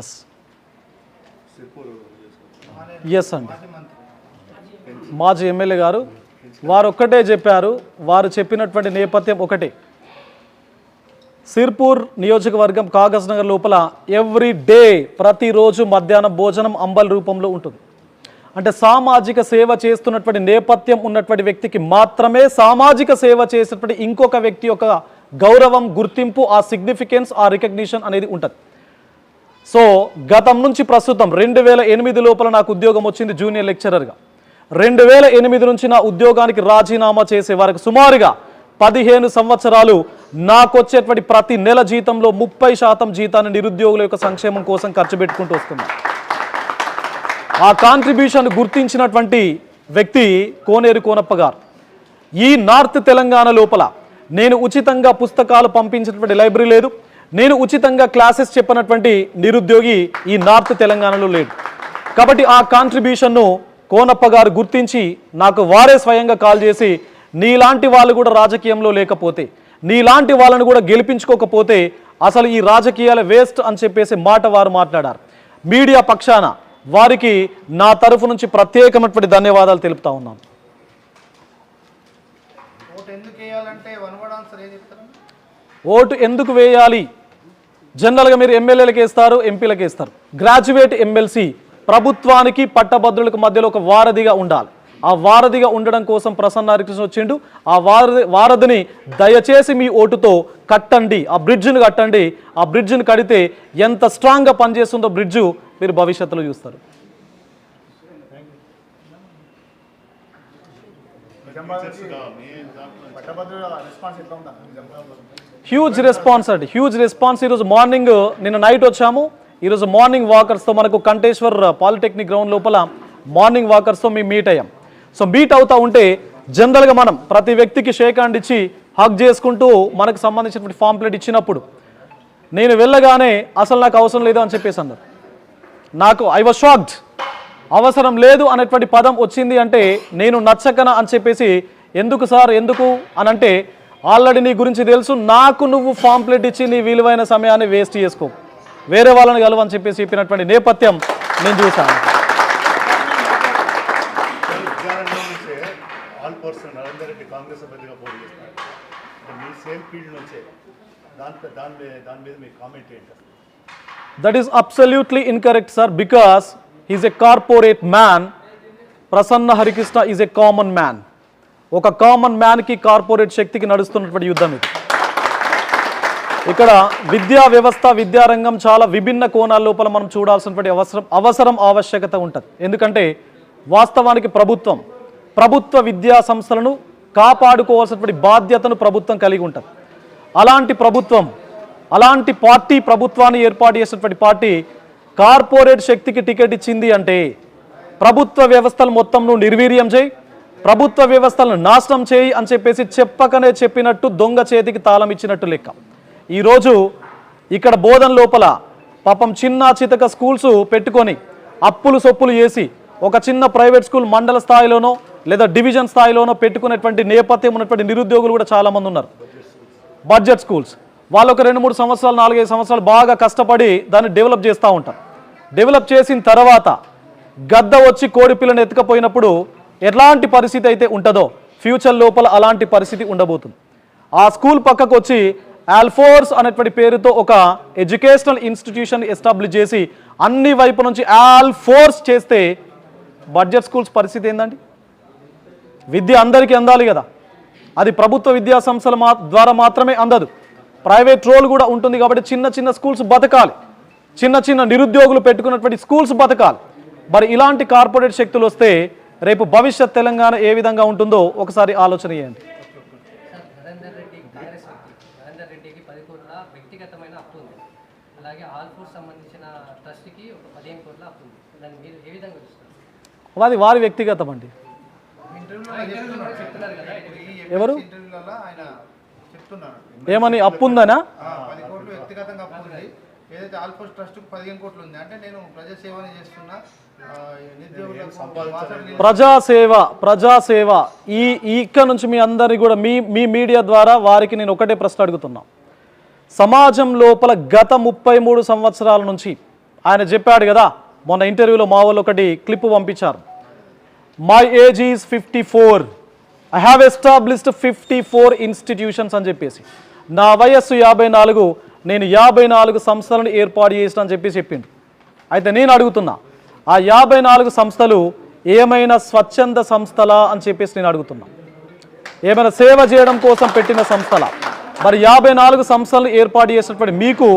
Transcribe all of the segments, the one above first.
Yes yes అండి మాజీ MLA గారు వారు ఒక్కటే చెప్పారు వారు చెప్పినటువంటి నేపథ్యం ఒకటే. సిర్పూర్ నియోజకవర్గం కాగజ్ నగర్ లోపల ఎవ్రీ డే ప్రతిరోజు మధ్యాహ్నం భోజనం అంబల్ రూపంలో ఉంటుంది. అంటే సామాజిక సేవ చేస్తున్నటువంటి నేపథ్యం ఉన్నటువంటి వ్యక్తికి మాత్రమే సామాజిక సేవ చేసేటువంటి ఇంకొక వ్యక్తి యొక్క గౌరవం గుర్తింపు ఆ సిగ్నిఫికెన్స్ ఆ రికగ్నిషన్ అనేది ఉంటుంది. సో గతం నుంచి ప్రస్తుతం రెండు వేల ఎనిమిది లోపల నాకు ఉద్యోగం వచ్చింది జూనియర్ లెక్చరర్గా రెండు వేల ఎనిమిది నుంచి నా ఉద్యోగానికి రాజీనామా చేసే వారికి సుమారుగా పదిహేను సంవత్సరాలు నాకు వచ్చేటువంటి ప్రతి నెల జీతంలో ముప్పై శాతం జీతాన్ని నిరుద్యోగుల యొక్క సంక్షేమం కోసం ఖర్చు పెట్టుకుంటూ వస్తున్నాను ఆ కాంట్రిబ్యూషన్ గుర్తించినటువంటి వ్యక్తి కోనేరు కోనప్ప గారు. ఈ నార్త్ తెలంగాణ లోపల నేను ఉచితంగా పుస్తకాలు పంపించినటువంటి లైబ్రరీ లేదు. నేను ఉచితంగా క్లాసెస్ చెప్పినటువంటి నిరుద్యోగి ఈ నార్త్ తెలంగాణలో లేడు. కాబట్టి ఆ కాంట్రిబ్యూషన్ను కోనప్ప గారు గుర్తించి నాకు వారే స్వయంగా కాల్ చేసి నీలాంటి వాళ్ళు కూడా రాజకీయంలో లేకపోతే నీలాంటి వాళ్ళను కూడా గెలిపించుకోకపోతే అసలు ఈ రాజకీయాల వేస్ట్ అని చెప్పేసి మాట వారు మాట్లాడారు. మీడియా పక్షాన వారికి నా తరఫు నుంచి ప్రత్యేకమైనటువంటి ధన్యవాదాలు తెలుపుతా ఉన్నాను. ఓటు ఎందుకు వేయాలి? జనరల్గా మీరు ఎమ్మెల్యేలకు వేస్తారు ఎంపీలకు వేస్తారు. గ్రాడ్యుయేట్ ఎమ్మెల్సీ ప్రభుత్వానికి పట్టభద్రులకు మధ్యలో ఒక వారధిగా ఉండాలి. ఆ వారధిగా ఉండడం కోసం ప్రసన్న హరికృష్ణ వచ్చిండు. ఆ వారధి వారధిని దయచేసి మీ ఓటుతో కట్టండి. ఆ బ్రిడ్జ్ని కట్టండి. ఆ బ్రిడ్జ్ని కడితే ఎంత స్ట్రాంగ్గా పనిచేస్తుందో బ్రిడ్జు మీరు భవిష్యత్తులో చూస్తారు. హ్యూజ్ రెస్పాన్స్ అండి. హ్యూజ్ రెస్పాన్స్ ఈరోజు మార్నింగ్ నిన్న నైట్ వచ్చాము. ఈరోజు మార్నింగ్ వాకర్స్తో మనకు కంటేశ్వర్ పాలిటెక్నిక్ గ్రౌండ్ లోపల మార్నింగ్ వాకర్స్తో మేము మీట్ అయ్యాం. సో మీట్ అవుతా ఉంటే జనరల్గా మనం ప్రతి వ్యక్తికి షేక్ హ్యాండ్ ఇచ్చి హక్ చేసుకుంటూ మనకు సంబంధించినటువంటి ఫాంప్లెట్ ఇచ్చినప్పుడు నేను వెళ్ళగానే అసలు నాకు అవసరం లేదు అని చెప్పేసి అన్నారు. నాకు ఐ వాజ్ షాక్డ్ అవసరం లేదు అనేటువంటి పదం వచ్చింది అంటే నేను నచ్చకనా అని చెప్పేసి ఎందుకు సార్ ఎందుకు అని అంటే ఆల్రెడీ నీ గురించి తెలుసు నాకు నువ్వు ఫాంప్లెట్ ఇచ్చి నీ విలువైన సమయాన్ని వేస్ట్ చేసుకో. వేరే వాళ్ళని కలవని చెప్పేసి చెప్పినటువంటి నేపథ్యం నేను చూశాను. దాని దాని దాని మీద మీ కామెంట్ ఏంటి that is absolutely incorrect sir because is a corporate man Prasanna Harikrishna is a common man ఒక కామన్ మ్యాన్కి కార్పొరేట్ శక్తికి నడుస్తున్నటువంటి యుద్ధం ఇది. ఇక్కడ విద్యా వ్యవస్థ విద్యారంగం చాలా విభిన్న కోణాల లోపల మనం చూడాల్సినటువంటి అవసరం అవసరం ఆవశ్యకత ఉంటుంది. ఎందుకంటే వాస్తవానికి ప్రభుత్వం ప్రభుత్వ విద్యా సంస్థలను కాపాడుకోవాల్సినటువంటి బాధ్యతను ప్రభుత్వం కలిగి ఉంటుంది. అలాంటి ప్రభుత్వం అలాంటి పార్టీ ప్రభుత్వాన్ని ఏర్పాటు చేసినటువంటి పార్టీ కార్పొరేట్ శక్తికి టికెట్ ఇచ్చింది అంటే ప్రభుత్వ వ్యవస్థలు మొత్తంను నిర్వీర్యం చేయి ప్రభుత్వ వ్యవస్థలను నాశనం చేయి అని చెప్పేసి చెప్పకనే చెప్పినట్టు దొంగ చేతికి తాళం ఇచ్చినట్టు లెక్క. ఈరోజు ఇక్కడ బోధన లోపల పాపం చిన్న చితక స్కూల్స్ పెట్టుకొని అప్పులు సొప్పులు చేసి ఒక చిన్న ప్రైవేట్ స్కూల్ మండల స్థాయిలోనో లేదా డివిజన్ స్థాయిలోనో పెట్టుకునేటువంటి నేపథ్యం ఉన్నటువంటి నిరుద్యోగులు కూడా చాలామంది ఉన్నారు. Budget schools. వాళ్ళు ఒక రెండు మూడు సంవత్సరాలు నాలుగైదు సంవత్సరాలు బాగా కష్టపడి దాన్ని డెవలప్ చేస్తూ ఉంటారు. డెవలప్ చేసిన తర్వాత గద్ద వచ్చి కోడి పిల్లని ఎత్తుకపోయినప్పుడు ఎలాంటి పరిస్థితి అయితే ఉంటుందో ఫ్యూచర్ లోపల అలాంటి పరిస్థితి ఉండబోతుంది. ఆ స్కూల్ పక్కకు వచ్చి ఆల్ఫోర్స్ అనేటువంటి పేరుతో ఒక ఎడ్యుకేషనల్ ఇన్స్టిట్యూషన్ ఎస్టాబ్లిష్ చేసి అన్ని వైపు నుంచి ఆల్ఫోర్స్ చేస్తే బడ్జెట్ స్కూల్స్ పరిస్థితి ఏందండి? విద్య అందరికీ అందాలి కదా. అది ప్రభుత్వ విద్యా సంస్థల మా ద్వారా మాత్రమే అందదు. ప్రైవేట్ రోల్ కూడా ఉంటుంది కాబట్టి చిన్న చిన్న స్కూల్స్ బతకాలి. చిన్న చిన్న నిరుద్యోగులు పెట్టుకున్నటువంటి స్కూల్స్ బతకాలి. మరి ఇలాంటి కార్పొరేట్ శక్తులు వస్తే రేపు భవిష్యత్ తెలంగాణ ఏ విధంగా ఉంటుందో ఒకసారి ఆలోచన చేయండి. సార్ నరేందర్ రెడ్డి కాంగ్రెస్ వ్యక్తి. నరేందర్ రెడ్డికి పది కోట్ల వ్యక్తిగతమైన అప్పు ఉంది. అలాగే ఆల్ ఫోర్స్ సంబంధించిన ట్రస్ట్కి ఒక పదిహేను కోట్ల అప్పు ఉంది. దాన్ని మీరు ఏ విధంగా చూస్తారు? అది వారి వ్యక్తిగతం అండి. ఇంటర్వ్యూలో చెప్తున్నారు కదా ఎవరు? ఏమని అప్పు ఉందనా? పది కోట్లు వ్యక్తిగతంగా అప్పు ఉంది. ఏదైతే ఆల్ఫోర్స్ ట్రస్ట్ పదిహేను కోట్లు ఉంది. అంటే నేను ప్రజాసేవని చేస్తున్నా. ప్రజాసేవ ప్రజాసేవ. ఈ ఈ ఇక్కడ నుంచి మీ అందరి కూడా మీ మీ మీడియా ద్వారా వారికి నేను ఒకటే ప్రశ్న అడుగుతున్నా. సమాజం లోపల గత ముప్పై మూడు సంవత్సరాల నుంచి ఆయన చెప్పాడు కదా మొన్న ఇంటర్వ్యూలో మా వాళ్ళు ఒకటి క్లిప్ పంపించారు. My age is fifty four I have established fifty four institutions అని చెప్పేసి. నా వయస్సు యాభై నాలుగు నేను యాభై నాలుగు సంస్థలను ఏర్పాటు చేసిన అని చెప్పి చెప్పిండు. అయితే నేను అడుగుతున్నా ఆ యాభై నాలుగు సంస్థలు ఏమైనా స్వచ్ఛంద సంస్థలా అని చెప్పేసి నేను అడుగుతున్నా. ఏమైనా సేవ చేయడం కోసం పెట్టిన సంస్థల? మరి యాభై నాలుగు సంస్థలను ఏర్పాటు చేసినటువంటి మీకు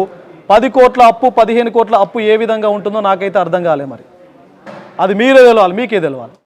పది కోట్ల అప్పు పదిహేను కోట్ల అప్పు ఏ విధంగా ఉంటుందో నాకైతే అర్థం కాలే మరి. అది మీరే తెలవాలి మీకే తెలవాలి.